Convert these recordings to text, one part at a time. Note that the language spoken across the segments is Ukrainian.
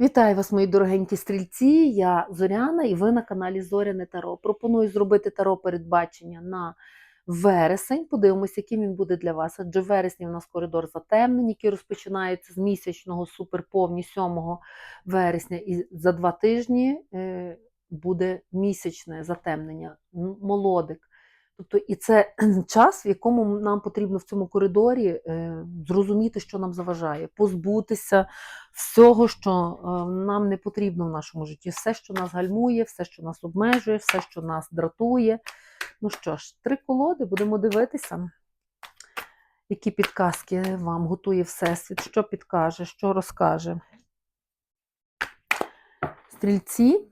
Вітаю вас, мої дорогенькі стрільці. Я Зоряна і ви на каналі Зоряне Таро. Пропоную зробити таро передбачення на вересень. Подивимося, яким він буде для вас. Адже в вересні у нас коридор затемнень, який розпочинається з місячного суперповні 7 вересня, і за два тижні е, буде місячне затемнення, молодик. Тобто, і це час, в якому нам потрібно в цьому коридорі е, зрозуміти, що нам заважає, позбутися всього, що е, нам не потрібно в нашому житті, все, що нас гальмує, все, що нас обмежує, все, що нас дратує. Ну що ж, три колоди, будемо дивитися, які підказки вам готує Всесвіт, що підкаже, що розкаже. Стрільці,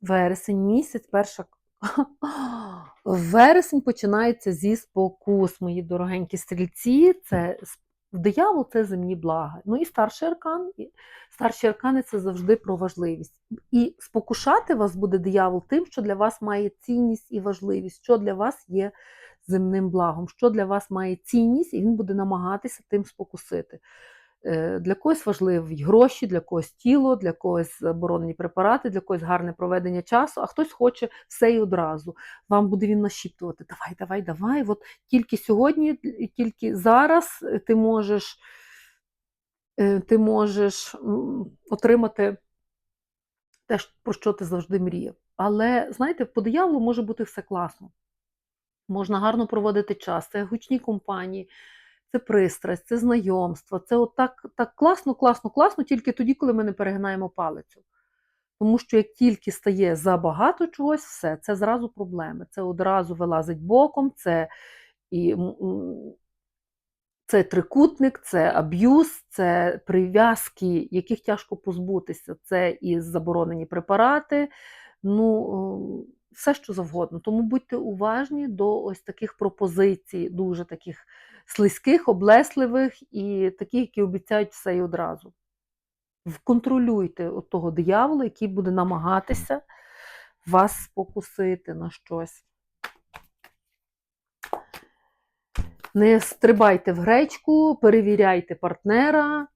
вересень місяць, перша. Вересень починається зі спокус, мої дорогенькі стрільці. Це диявол це земні блага. Ну і старший аркан. і Старші аркани це завжди про важливість. І спокушати вас буде диявол тим, що для вас має цінність і важливість, що для вас є земним благом, що для вас має цінність, і він буде намагатися тим спокусити. Е, Для когось важливі гроші, для когось тіло, для когось заборонені препарати, для когось гарне проведення часу, а хтось хоче все і одразу. Вам буде він нашіптувати: давай, давай, давай. От тільки сьогодні, тільки зараз ти можеш, е, ти можеш отримати те, про що ти завжди мріяв. Але знаєте, по дияволу може бути все класно. Можна гарно проводити час, це гучні компанії, це пристрасть, це знайомство, це от так, класно, класно, класно, тільки тоді, коли ми не перегинаємо палицю. Тому що як тільки стає забагато чогось, все, це зразу проблеми. Це одразу вилазить боком, це і це трикутник, це аб'юз, це прив'язки, яких тяжко позбутися. Це і заборонені препарати, ну о, все що завгодно. Тому будьте уважні до ось таких пропозицій, дуже таких слизьких, облесливих і таких, які обіцяють все і одразу. Контролюйте от того диявола, який буде намагатися вас спокусити на щось. Не стрибайте в гречку, перевіряйте партнера.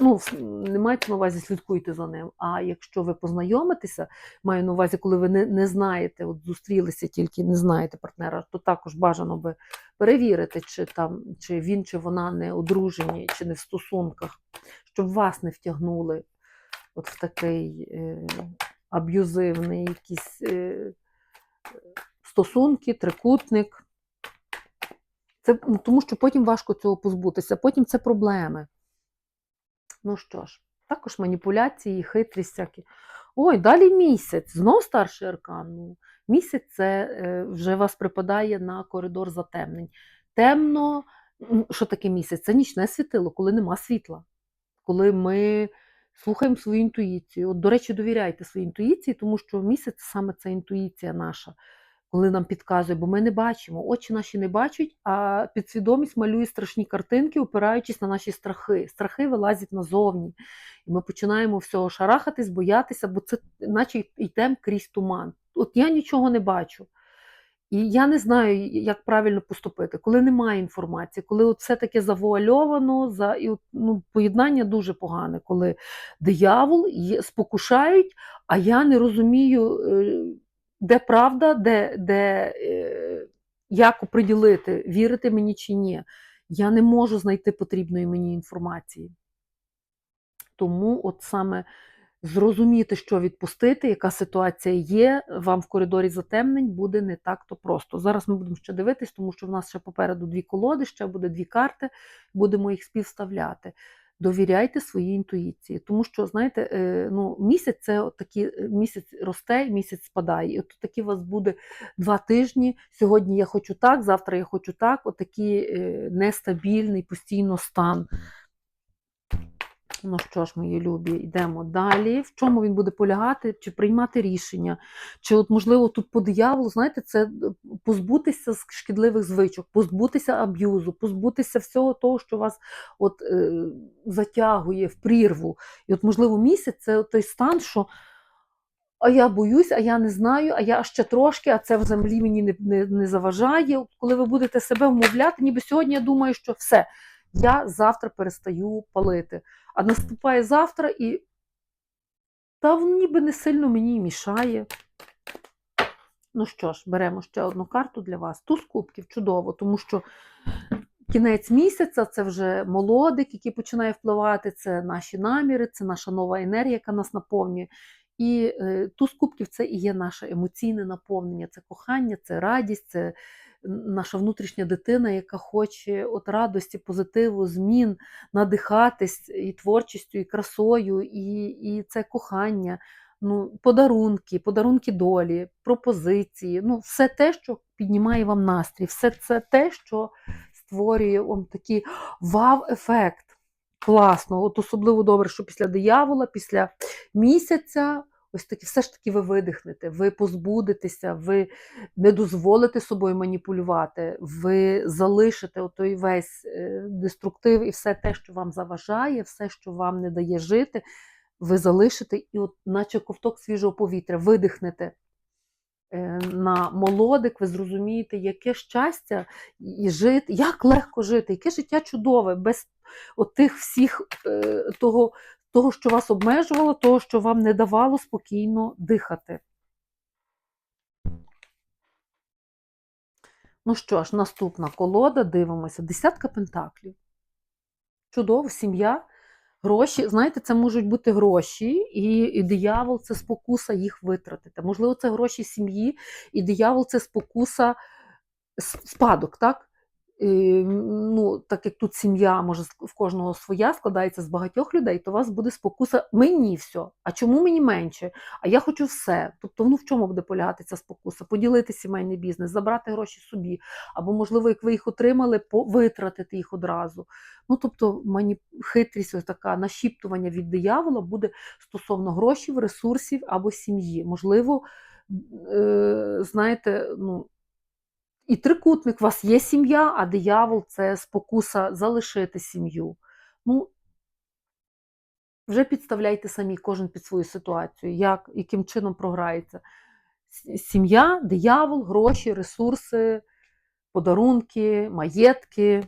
Ну, не майте на увазі, слідкуйте за ним. А якщо ви познайомитеся, маю на увазі, коли ви не, не знаєте, от зустрілися тільки не знаєте партнера, то також бажано би перевірити, чи там, чи він, чи вона не одружені, чи не в стосунках, щоб вас не втягнули от в такий е, аб'юзивний якийсь е, стосунки, трикутник. Це, ну, тому що потім важко цього позбутися, потім це проблеми. Ну що ж, також маніпуляції, хитрість всякі. Ой, далі місяць, знов старший аркан. Ну, місяць це е, вже вас припадає на коридор затемнень. Темно, що таке місяць? Це нічне світило, коли нема світла, коли ми слухаємо свою інтуїцію. От, до речі, довіряйте своїй інтуїції, тому що місяць саме це інтуїція наша, коли нам підказує, бо ми не бачимо, очі наші не бачать, а підсвідомість малює страшні картинки, опираючись на наші страхи. Страхи вилазять назовні. І ми починаємо всього шарахатись, боятися, бо це наче йдемо крізь туман. От я нічого не бачу. І я не знаю, як правильно поступити, коли немає інформації, коли от все таке завуальовано, за, і от, ну, поєднання дуже погане, коли диявол спокушають, а я не розумію, е, де правда, де, де е, як оприділити, вірити мені чи ні. Я не можу знайти потрібної мені інформації. Тому от саме зрозуміти, що відпустити, яка ситуація є, вам в коридорі затемнень буде не так-то просто. Зараз ми будемо ще дивитись, тому що в нас ще попереду дві колоди, ще буде дві карти, будемо їх співставляти. Довіряйте своїй інтуїції, тому що, знаєте, е, ну, місяць це от е, місяць росте, місяць спадає. От такі у вас буде два тижні. Сьогодні я хочу так, завтра я хочу так. Отакий е, нестабільний постійно стан. Ну що ж, мої любі, йдемо далі. В чому він буде полягати, чи приймати рішення, чи, от, можливо, тут по дияволу, знаєте, це позбутися з шкідливих звичок, позбутися аб'юзу, позбутися всього того, що вас от, затягує в прірву. І, от, можливо, місяць це той стан, що а я боюсь, а я не знаю, а я ще трошки, а це в землі мені не, не, не заважає. Коли ви будете себе вмовляти, ніби сьогодні я думаю, що все, я завтра перестаю палити. А наступає завтра і Та він ніби не сильно мені мішає. Ну що ж, беремо ще одну карту для вас. Туз кубків чудово, тому що кінець місяця це вже молодик, який починає впливати, це наші наміри, це наша нова енергія, яка нас наповнює. І е, туз кубків це і є наше емоційне наповнення, це кохання, це радість, це наша внутрішня дитина, яка хоче от радості, позитиву, змін, надихатись і творчістю, і красою, і, і це кохання, ну, подарунки, подарунки долі, пропозиції, ну, все те, що піднімає вам настрій, все це те, що створює вам такий вау-ефект. Класно, от особливо добре, що після диявола, після місяця, ось таки, все ж таки ви видихнете, ви позбудетеся, ви не дозволите собою маніпулювати, ви залишите отой весь е, деструктив і все те, що вам заважає, все, що вам не дає жити, ви залишите і, от, наче ковток свіжого повітря, видихнете на молодик, ви зрозумієте, яке щастя і жити, як легко жити, яке життя чудове, без отих всіх е, того, того, що вас обмежувало, того, що вам не давало спокійно дихати. Ну що ж, наступна колода, дивимося. Десятка пентаклів. Чудово, сім'я, гроші. Знаєте, це можуть бути гроші, і, і диявол це спокуса їх витратити. Можливо, це гроші сім'ї, і диявол це спокуса спадок, так? Ну, так як тут сім'я, може, в кожного своя складається з багатьох людей, то у вас буде спокуса мені все. А чому мені менше? А я хочу все. Тобто, ну в чому буде полягати ця спокуса? Поділити сімейний бізнес, забрати гроші собі, або, можливо, як ви їх отримали, витратити їх одразу. Ну, тобто, мані... хитрість, ось така нашіптування від диявола буде стосовно грошей, ресурсів або сім'ї. Можливо, е, знаєте, ну. І трикутник, у вас є сім'я, а диявол це спокуса залишити сім'ю. Ну, вже підставляйте самі кожен під свою ситуацію, як, яким чином програється. Сім'я, диявол, гроші, ресурси, подарунки, маєтки.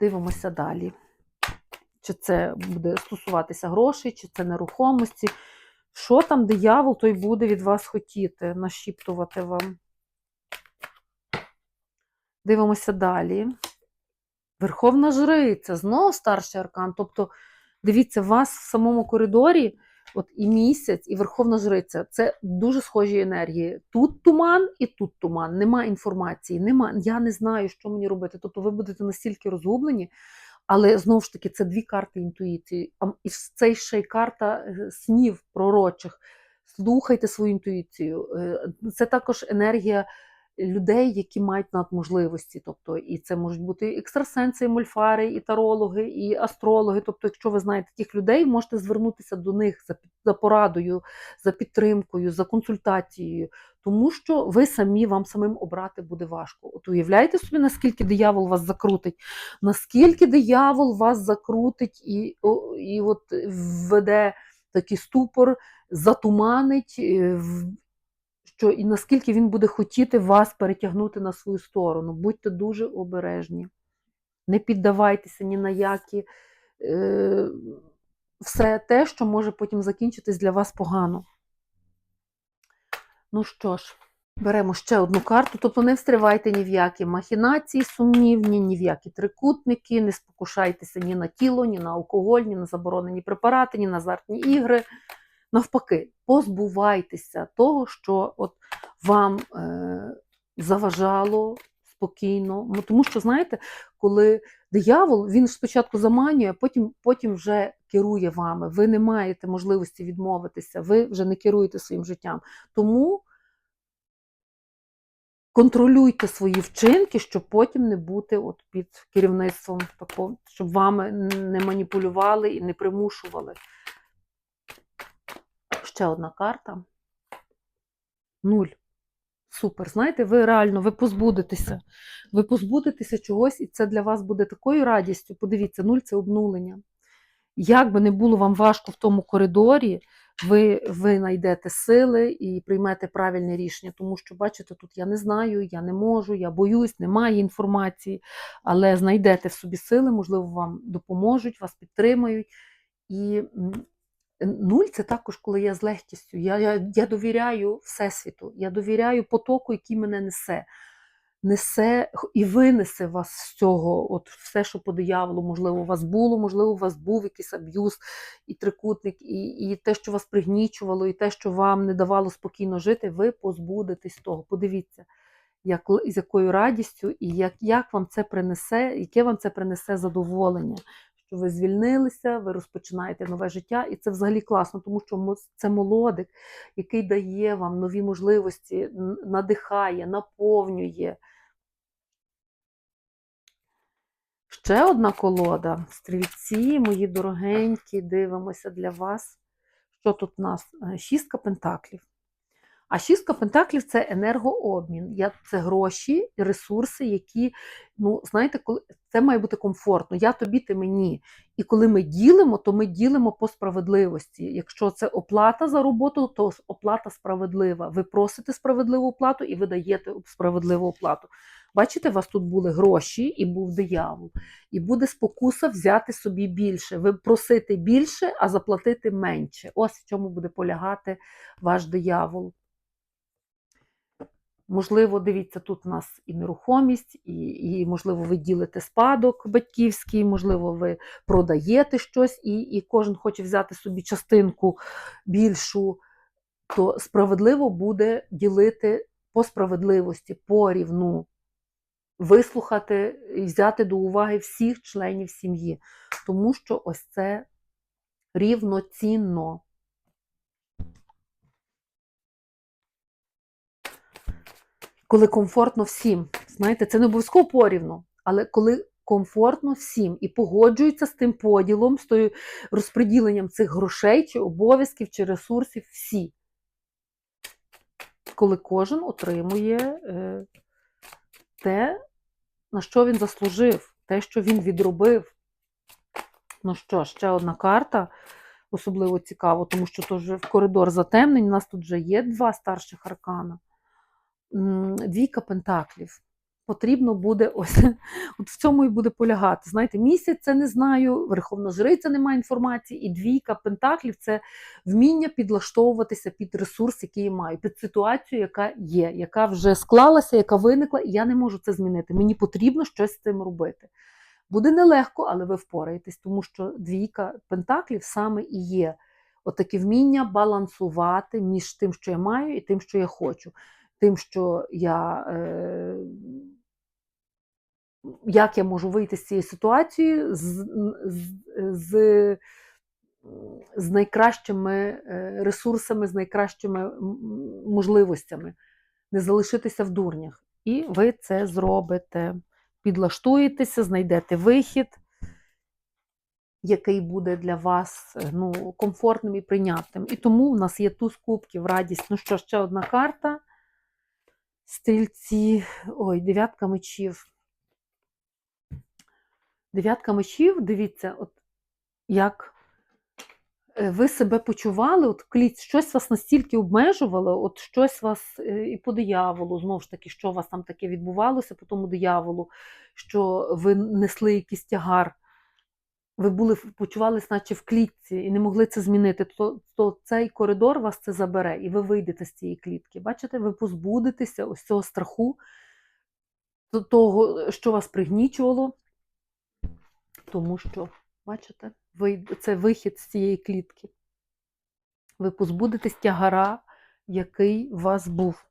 Дивимося далі. Чи це буде стосуватися грошей, чи це нерухомості. Що там диявол, той буде від вас хотіти, нашіптувати вам. Дивимося далі. Верховна жриця, знову старший аркан. Тобто, дивіться, вас в самому коридорі от і місяць, і Верховна жриця це дуже схожі енергії. Тут туман і тут туман. Нема інформації, нема. Я не знаю, що мені робити. Тобто, ви будете настільки розгублені, але знову ж таки, це дві карти інтуїції. А і це ще й карта е, снів пророчих. Слухайте свою інтуїцію. Е, Це також енергія людей, які мають надможливості. Тобто, і це можуть бути екстрасенси, і мольфари, і тарологи, і астрологи. Тобто, якщо ви знаєте таких людей, можете звернутися до них за, за порадою, за підтримкою, за консультацією, тому що ви самі вам самим обрати буде важко. От уявляєте собі, наскільки диявол вас закрутить, наскільки диявол вас закрутить і, і от введе такий ступор, затуманить. Що і наскільки він буде хотіти вас перетягнути на свою сторону. Будьте дуже обережні. Не піддавайтеся ні на які е, все те, що може потім закінчитись для вас погано. Ну що ж, беремо ще одну карту, тобто не встривайте ні в які махінації сумнівні, ні в які трикутники, не спокушайтеся ні на тіло, ні на алкоголь, ні на заборонені препарати, ні на азартні ігри. Навпаки, позбувайтеся того, що от вам е, заважало спокійно. Ну, тому що, знаєте, коли диявол, він спочатку заманює, потім, потім вже керує вами. Ви не маєте можливості відмовитися, ви вже не керуєте своїм життям. Тому контролюйте свої вчинки, щоб потім не бути от під керівництвом такого, щоб вами не маніпулювали і не примушували. Ще одна карта. Нуль. Супер. Знаєте, ви реально ви позбудетеся. Ви позбудетеся чогось, і це для вас буде такою радістю. Подивіться, нуль це обнулення. Як би не було вам важко в тому коридорі, ви, ви знайдете сили і приймете правильне рішення. Тому що, бачите, тут я не знаю, я не можу, я боюсь, немає інформації, але знайдете в собі сили, можливо, вам допоможуть, вас підтримають. І нуль це також, коли я з легкістю. Я, я, я довіряю Всесвіту, я довіряю потоку, який мене несе. Несе і винесе вас з цього, от все, що по дияволу, можливо, у вас було, можливо, у вас був якийсь аб'юз і трикутник, і, і те, що вас пригнічувало, і те, що вам не давало спокійно жити, ви позбудетесь того. Подивіться, як, з якою радістю і як, як вам це принесе, яке вам це принесе задоволення. Що ви звільнилися, ви розпочинаєте нове життя, і це взагалі класно, тому що це молодик, який дає вам нові можливості, надихає, наповнює. Ще одна колода. Стрільці, мої дорогенькі, дивимося для вас. Що тут у нас? Е, Шістка пентаклів. А шістка пентаклів це енергообмін. Це гроші, ресурси, які, ну, знаєте, коли це має бути комфортно. Я тобі, ти мені. І коли ми ділимо, то ми ділимо по справедливості. Якщо це оплата за роботу, то оплата справедлива. Ви просите справедливу оплату і ви даєте справедливу оплату. Бачите, у вас тут були гроші і був диявол. І буде спокуса взяти собі більше. Ви просити більше, а заплатити менше. Ось в чому буде полягати ваш диявол. Можливо, дивіться, тут у нас і нерухомість, і, і можливо, ви ділите спадок батьківський, можливо, ви продаєте щось, і, і кожен хоче взяти собі частинку більшу, то справедливо буде ділити по справедливості, порівну, вислухати і взяти до уваги всіх членів сім'ї. Тому що ось це рівноцінно. Коли комфортно всім. Знаєте, це не обов'язково порівну, але коли комфортно всім і погоджуються з тим поділом, з тою розподіленням цих грошей, чи обов'язків, чи ресурсів всі. Коли кожен отримує е, те, на що він заслужив, те, що він відробив. Ну що, ще одна карта. Особливо цікаво, тому що вже в коридор затемнень. У нас тут вже є два старших аркана. Двійка пентаклів. Потрібно буде ось от в цьому і буде полягати. Знаєте, місяць це не знаю, верховна жриця немає інформації, і двійка пентаклів це вміння підлаштовуватися під ресурс, який я маю, під ситуацію, яка є, яка вже склалася, яка виникла, і я не можу це змінити. Мені потрібно щось з цим робити. Буде нелегко, але ви впораєтесь, тому що двійка пентаклів саме і є отаке вміння балансувати між тим, що я маю, і тим, що я хочу. Тим, що я, е, як я можу вийти з цієї ситуації з, з, з, найкращими е, ресурсами, з найкращими можливостями, не залишитися в дурнях. І ви це зробите. Підлаштуєтеся, знайдете вихід, який буде для вас е, ну, комфортним і прийнятним. І тому в нас є туз кубків, радість. Ну що, ще одна карта. Стрільці, ой, дев'ятка мечів. Дев'ятка мечів, дивіться, от як е, ви себе почували, от кліць, щось вас настільки обмежувало, от щось вас е, і по дияволу, знову ж таки, що у вас там таке відбувалося по тому дияволу, що ви несли якийсь тягар, ви були, почувались, наче в клітці, і не могли це змінити, то, то цей коридор вас це забере, і ви вийдете з цієї клітки. Бачите, ви позбудетеся ось цього страху, того, що вас пригнічувало, тому що, бачите, ви, це вихід з цієї клітки. Ви позбудетесь тягара, який у вас був.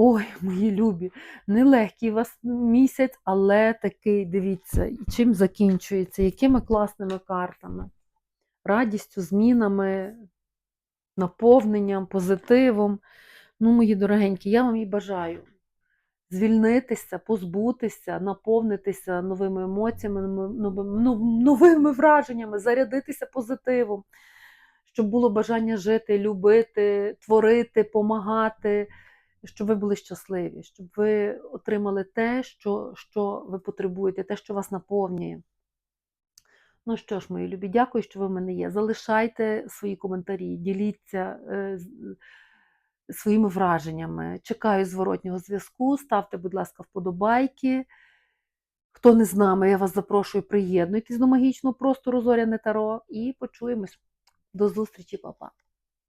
Ой, мої любі, нелегкий вас місяць, але такий, дивіться, чим закінчується, якими класними картами, радістю, змінами, наповненням, позитивом. Ну, мої дорогенькі, я вам і бажаю звільнитися, позбутися, наповнитися новими емоціями, новими, враженнями, зарядитися позитивом, щоб було бажання жити, любити, творити, помагати, щоб ви були щасливі, щоб ви отримали те, що, що ви потребуєте, те, що вас наповнює. Ну що ж, мої любі, дякую, що ви в мене є. Залишайте свої коментарі, діліться е, своїми враженнями. Чекаю зворотнього зв'язку. Ставте, будь ласка, вподобайки. Хто не з нами, я вас запрошую, приєднуйтесь до магічного простору Зоряне Таро і почуємось. До зустрічі, папа.